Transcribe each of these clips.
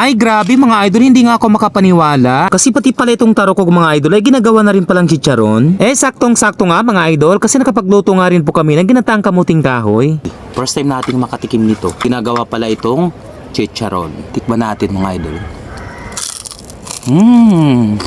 Ay grabe mga idol, hindi nga ako makapaniwala. Kasi pati pala itong tarokog mga idol ay ginagawa na rin palang chicharon. Eh saktong sakto nga mga idol kasi nakapagluto nga rin po kami ng ginatang kamuting kahoy. First time nating makatikim nito. Ginagawa pala itong chicharon. Tikman natin mga idol. Mmm.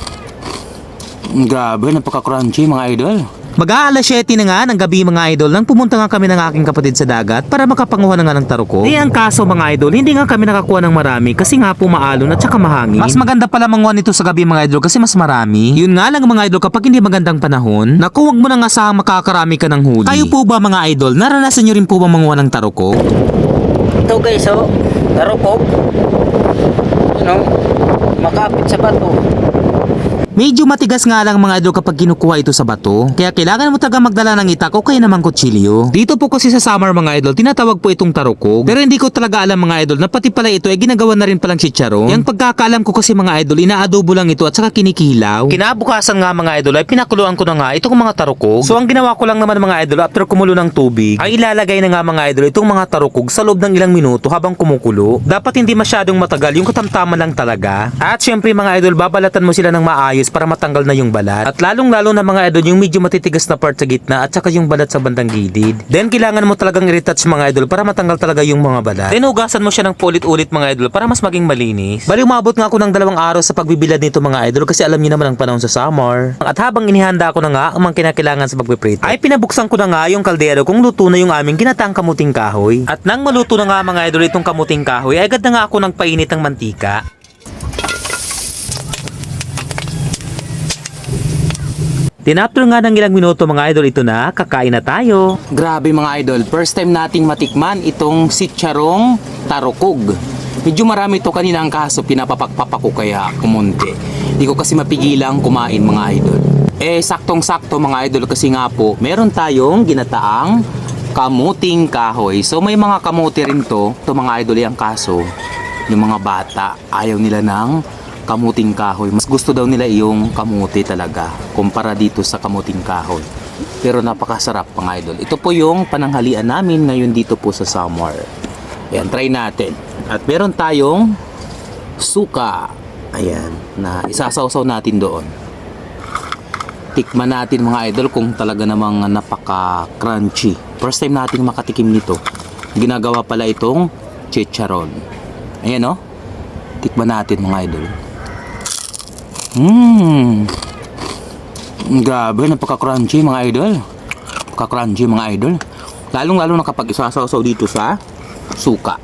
Grabe, napaka-crunchy mga idol. Mag-aalas 7 na nga ng gabi mga idol nang pumunta nga kami ng aking kapatid sa dagat para makapanguha na nga ng taroko. Eh ang kaso mga idol, hindi nga kami nakakuha ng marami kasi nga po maalon at saka mahangin. Mas maganda pala manguha nito sa gabi mga idol kasi mas marami. Yun nga lang mga idol kapag hindi magandang panahon, naku wag mo nang asahang makakarami ka ng huli. Kayo po ba mga idol, naranasan nyo rin po ba manguha ng taroko? Ito guys, oh, tarupok. Ano? Makapit sa bato. Medyo matigas nga lang mga idol kapag kinukuha ito sa bato. Kaya kailangan mo talaga magdala ng itak o kaya naman kutsilyo. Dito po kasi sa summer mga idol, tinatawag po itong tarukog. Pero hindi ko talaga alam mga idol na pati pala ito ay ginagawa na rin palang chicharon. Yung pagkakaalam ko kasi mga idol, inaadobo lang ito at saka kinikilaw. Kinabukasan nga mga idol ay pinakuluan ko na nga itong mga tarukog. So ang ginawa ko lang naman mga idol after kumulo ng tubig, ay ilalagay na nga mga idol itong mga tarukog sa loob ng ilang minuto habang kumukulo. Dapat hindi masyadong matagal, yung katamtaman lang talaga. At syempre mga idol, babalatan mo sila ng maayos para matanggal na yung balat. At lalong lalo na mga idol yung medyo matitigas na part sa gitna at saka yung balat sa bandang gilid. Then kailangan mo talagang i-retouch mga idol para matanggal talaga yung mga balat. Then hugasan mo siya ng paulit-ulit mga idol para mas maging malinis. Bali umabot nga ako ng dalawang araw sa pagbibilad nito mga idol kasi alam niyo naman ang panahon sa summer. At habang inihanda ko na nga ang mga kinakailangan sa pagpiprito, ay pinabuksan ko na nga yung kaldero kung luto na yung aming ginatang kamuting kahoy. At nang maluto na nga mga idol itong kamuting kahoy, ay agad na nga ako nagpainit ng mantika. Then nga ng ilang minuto mga idol, ito na, kakain na tayo. Grabe mga idol, first time nating matikman itong sitcharong tarukog. Medyo marami to kanina ang kaso, pinapapakpapa ko kaya kumunti. Hindi ko kasi mapigilang kumain mga idol. Eh, saktong-sakto mga idol kasi nga po, meron tayong ginataang kamuting kahoy. So may mga kamuti rin to, to mga idol ang kaso. Yung mga bata, ayaw nila ng kamuting kahoy. Mas gusto daw nila yung kamuti talaga kumpara dito sa kamuting kahoy. Pero napakasarap mga idol. Ito po yung pananghalian namin ngayon dito po sa summer. Ayan, try natin. At meron tayong suka. Ayan, na isasawsaw natin doon. Tikman natin mga idol kung talaga namang napaka-crunchy. First time nating makatikim nito. Ginagawa pala itong chicharon. Ayan oh. Tikman natin mga idol. Mmm. Grabe, napaka-crunchy mga idol. Napaka-crunchy mga idol. Lalong-lalo na kapag isasaw-saw dito sa suka.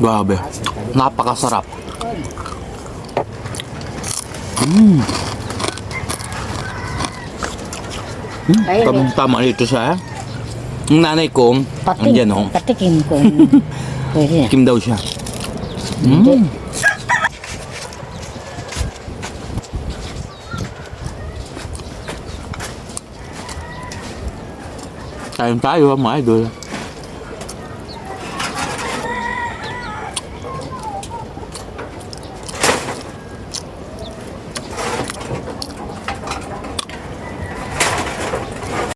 Grabe. Napakasarap. Mmm. Hmm, tamang tama dito sa nanay ko, Pati, andyan oh. patikim ko. Pwede na. Kim daw siya. Mm. Kain tayo mga idol.